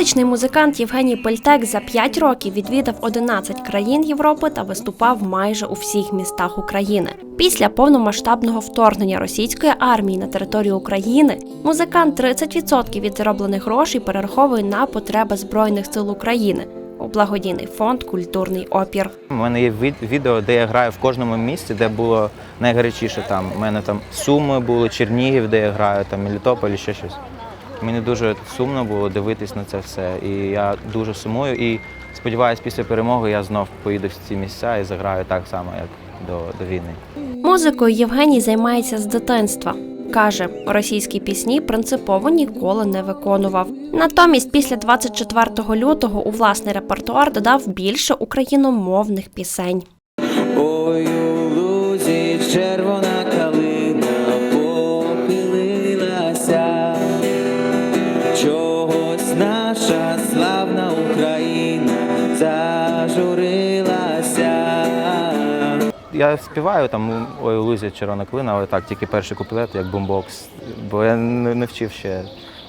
музикант Євгеній Пельтек за 5 років відвідав 11 країн Європи та виступав майже у всіх містах України. Після повномасштабного вторгнення російської армії на територію України музикант 30% від зароблених грошей перераховує на потреби Збройних сил України у благодійний фонд Культурний опір. У мене є від- відео, де я граю в кожному місці, де було найгарячіше. Там у мене там Суми були, Чернігів, де я граю, там Мелітополь, ще щось. Мені дуже сумно було дивитись на це все. І я дуже сумую. І сподіваюся, після перемоги я знов поїду в ці місця і заграю так само, як до, до війни. Музикою Євгеній займається з дитинства. Каже, російські пісні принципово ніколи не виконував. Натомість, після 24 лютого у власний репертуар додав більше україномовних пісень. Ой, зажурилася. Я співаю там ой, лузі червона клина, але так, тільки перший куплет, як бумбокс, бо я не не вчив ще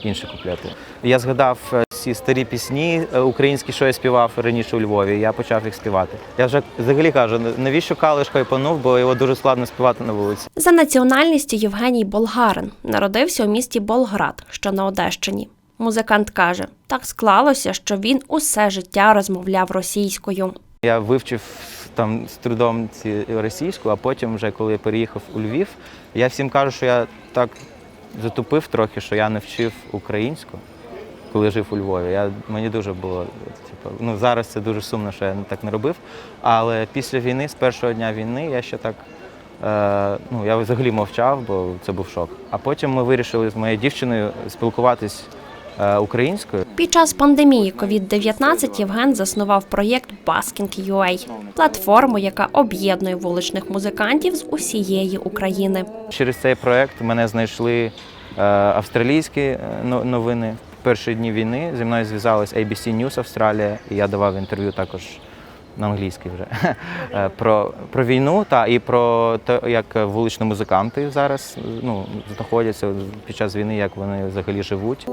інші куплети. Я згадав е, всі старі пісні е, українські, що я співав раніше у Львові. і Я почав їх співати. Я вже взагалі кажу, навіщо калиш хайпанув, бо його дуже складно співати на вулиці. За національністю Євгеній Болгарин народився у місті Болград, що на Одещині. Музикант каже, так склалося, що він усе життя розмовляв російською. Я вивчив там з трудом ці російську, а потім, вже коли я переїхав у Львів, я всім кажу, що я так затупив трохи, що я не вчив українську, коли жив у Львові. Я, мені дуже було, типу, ну зараз це дуже сумно, що я так не робив. Але після війни, з першого дня війни, я ще так. Е, ну, я взагалі мовчав, бо це був шок. А потім ми вирішили з моєю дівчиною спілкуватись українською. Під час пандемії COVID-19 Євген заснував проєкт Basking.ua – платформу, яка об'єднує вуличних музикантів з усієї України. Через цей проект мене знайшли е, австралійські е, новини. В перші дні війни зі мною зв'язалась ABC News Австралія, і я давав інтерв'ю також на англійській вже е, про, про війну та і про те, як вуличні музиканти зараз ну, знаходяться під час війни, як вони взагалі живуть.